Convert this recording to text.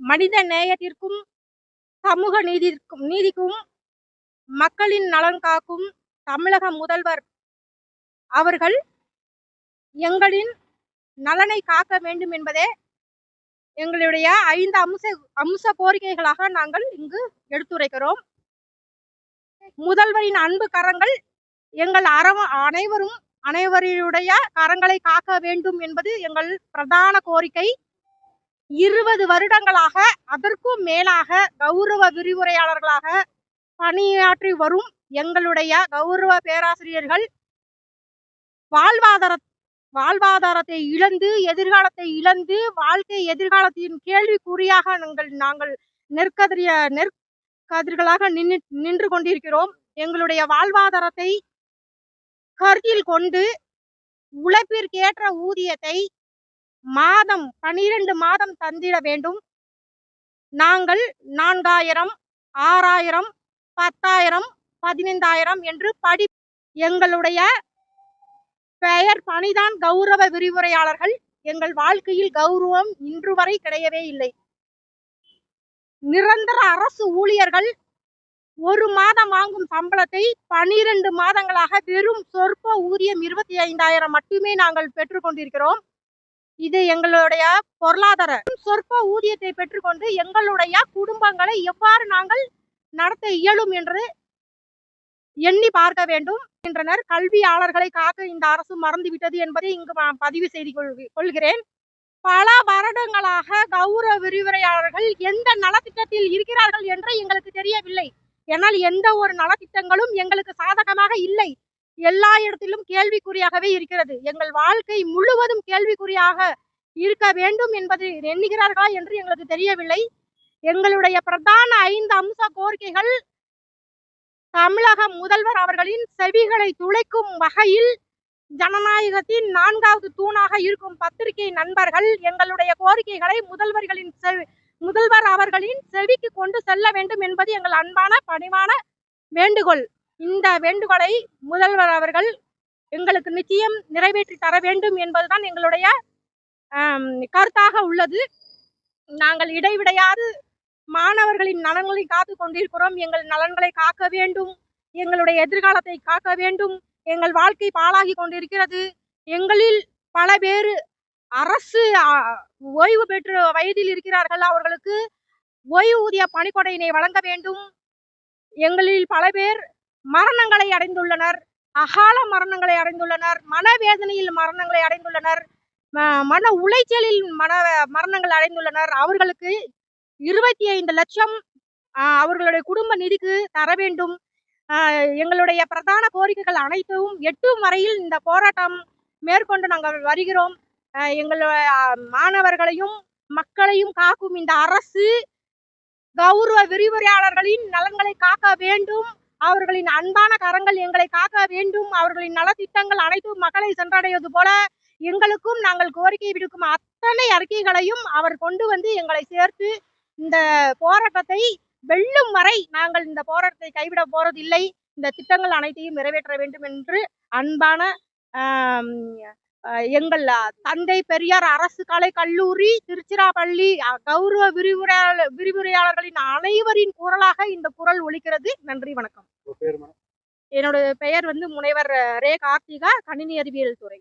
மனித நேயத்திற்கும் சமூக நீதிக்கும் நீதிக்கும் மக்களின் நலன் காக்கும் தமிழக முதல்வர் அவர்கள் எங்களின் நலனை காக்க வேண்டும் என்பதே எங்களுடைய ஐந்து அம்ச அம்ச கோரிக்கைகளாக நாங்கள் இங்கு எடுத்துரைக்கிறோம். முதல்வரின் அன்பு கரங்கள் எங்கள் அறவ அனைவரும் அனைவருடைய கரங்களை காக்க வேண்டும் என்பது எங்கள் பிரதான கோரிக்கை. இருபது வருடங்களாக அதற்கும் மேலாக கௌரவ விரிவுரையாளர்களாக பணியாற்றி வரும் எங்களுடைய கௌரவ பேராசிரியர்கள் வாழ்வாதார வாழ்வாதாரத்தை இழந்து எதிர்காலத்தை இழந்து வாழ்க்கை எதிர்காலத்தின் கேள்விக்குறியாக நாங்கள் நாங்கள் நெற்கதிரிய நெற்கதிர்களாக நின்று நின்று கொண்டிருக்கிறோம். எங்களுடைய வாழ்வாதாரத்தை கருத்தில் கொண்டு உழைப்பிற்கேற்ற ஊதியத்தை மாதம் பனிரெண்டு மாதம் தந்திட வேண்டும். நாங்கள் நான்காயிரம் ஆறாயிரம் பத்தாயிரம் பதினைந்தாயிரம் என்று படி எங்களுடைய பெயர் பணிதான் கௌரவ விரிவுரையாளர்கள். எங்கள் வாழ்க்கையில் கௌரவம் இன்று வரை கிடையவே இல்லை. நிரந்தர அரசு ஊழியர்கள் ஒரு மாதம் வாங்கும் சம்பளத்தை பனிரெண்டு மாதங்களாக வெறும் சொற்ப ஊதியம் இருபத்தி ஐந்தாயிரம் மட்டுமே நாங்கள் பெற்றுக்கொண்டிருக்கிறோம். இது எங்களுடைய பொருளாதார சொற்ப ஊதியத்தை பெற்றுக்கொண்டு எங்களுடைய குடும்பங்களை எவ்வாறு நாங்கள் நடத்த இயலும் என்று எண்ணி பார்க்க வேண்டும் என்றனர். கல்வியாளர்களை காக்க இந்த அரசு மறந்துவிட்டது என்பதை இங்கு பதிவு செய்து கொள்கிறேன். பல வருடங்களாக கௌரவ விரிவுரையாளர்கள் எந்த நலத்திட்டத்தில் இருக்கிறார்கள் என்று எங்களுக்கு தெரியவில்லை. ஏன்னால் எந்த ஒரு நலத்திட்டங்களும் எங்களுக்கு சாதகமாக இல்லை. எல்லா இடத்திலும் கேள்விக்குறியாகவே இருக்கிறது. எங்கள் வாழ்க்கை முழுவதும் கேள்விக்குறியாக இருக்க வேண்டும் என்பது எண்ணுகிறார்களா என்று எங்களுக்கு தெரியவில்லை. எங்களுடைய பிரதான ஐந்து அம்ச கோரிக்கைகள் தமிழக முதல்வர் அவர்களின் செவிகளை துளைக்கும் வகையில் ஜனநாயகத்தின் நான்காவது தூணாக இருக்கும் பத்திரிகை நண்பர்கள் எங்களுடைய கோரிக்கைகளை முதல்வர்களின் செவி முதல்வர் அவர்களின் செவிக்கு கொண்டு செல்ல வேண்டும் என்பது எங்கள் அன்பான பணிவான வேண்டுகோள். இந்த வேண்டுகோளை முதல்வர் அவர்கள் எங்களுக்கு நிச்சயம் நிறைவேற்றி தர வேண்டும் என்பதுதான் எங்களுடைய கருத்தாக உள்ளது. நாங்கள் இடைவிடையாது மாணவர்களின் நலன்களை காத்து கொண்டிருக்கிறோம். எங்கள் நலன்களை காக்க வேண்டும். எங்களுடைய எதிர்காலத்தை காக்க வேண்டும். எங்கள் வாழ்க்கை பாழாகி கொண்டிருக்கிறது. எங்களில் பல பேர் அரசு ஓய்வு பெற்று வயதில் இருக்கிறார்கள். அவர்களுக்கு ஓய்வூதிய பணிக்கொடையினை வழங்க வேண்டும். எங்களில் பல பேர் மரணங்களை அடைந்துள்ளனர். அகால மரணங்களை அடைந்துள்ளனர். மனவேதனையில் மரணங்களை அடைந்துள்ளனர். ம- மன உளைச்சலில் மன மரணங்கள் அடைந்துள்ளனர். அவர்களுக்கு இருபத்தி ஐந்து லட்சம் அவர்களுடைய குடும்ப நிதிக்கு தர வேண்டும். எங்களுடைய பிரதான கோரிக்கைகள் அனைத்தும் எட்டும் வரையில் இந்த போராட்டம் மேற்கொண்டு நாங்கள் வருகிறோம். எங்களுடைய எங்கள் மாணவர்களையும் மக்களையும் காக்கும் இந்த அரசு கௌரவ விரிவுரையாளர்களின் நலன்களை காக்க வேண்டும். அவர்களின் அன்பான கரங்கள் எங்களை காக்க வேண்டும். அவர்களின் நலத்திட்டங்கள் அனைத்தும் மக்களை சென்றடைவது போல எங்களுக்கும் நாங்கள் கோரிக்கை விடுக்கும் அத்தனை அறிக்கைகளையும் அவர் கொண்டு வந்து எங்களை சேர்த்து இந்த போராட்டத்தை வெல்லும் வரை நாங்கள் இந்த போராட்டத்தை கைவிட போறதில்லை. இந்த திட்டங்கள் அனைத்தையும் நிறைவேற்ற வேண்டும் என்று அன்பான எங்கள் தந்தை பெரியார் அரசு கலை கல்லூரி திருச்சிராப்பள்ளி கௌரவ விரிவுரையாளர் விரிவுரையாளர்களின் அனைவரின் குரலாக இந்த குரல் ஒலிக்கிறது. நன்றி வணக்கம். என்னோட பெயர் வந்து முனைவர் ரே கார்த்திகா கணினி அறிவியல் துறை.